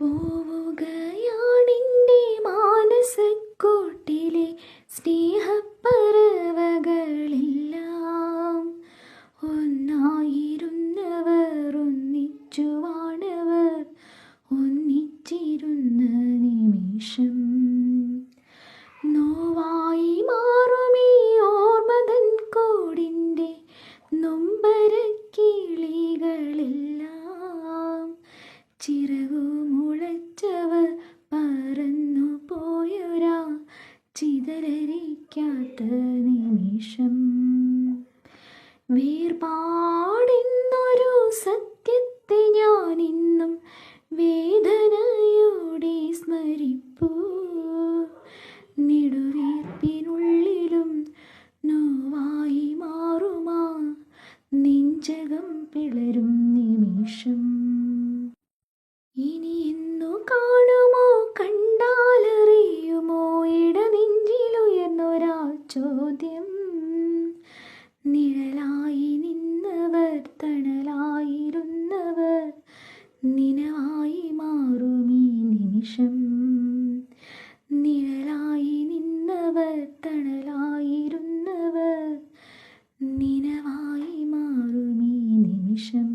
പോവുകയാണെന്റെ മാനസക്കൂട്ടിലെ സ്നേഹപ്പറവകളെല്ലാം ഒന്നായിരുന്നവർ ഒന്നിച്ചു ചിറകു മുളച്ചവർ പറന്നു പോയൊരാ. ചിതലരിക്കാത്ത നിമിഷം. വേർപാടിന്നൊരു സത്യത്തെ ഞാൻ ഇന്നും വേദനയോടെ സ്മരിപ്പൂ. നെടുവീർപ്പിനുള്ളിലും നോവായി മാറുമാ. നെഞ്ചകം പിളരും നിമിഷം. കാണുമോ? കണ്ടാലറിയുമോ? ഇടനെഞ്ചിലുയർന്നൊരാ ചോദ്യം. നിഴലായി നിന്നവർ തണലായിരുന്നവർ നിനവായി മാറുമീ നിമിഷം. നിഴലായി നിന്നവർ തണലായിരുന്നവർ നിനവായി മാറുമീ നിമിഷം.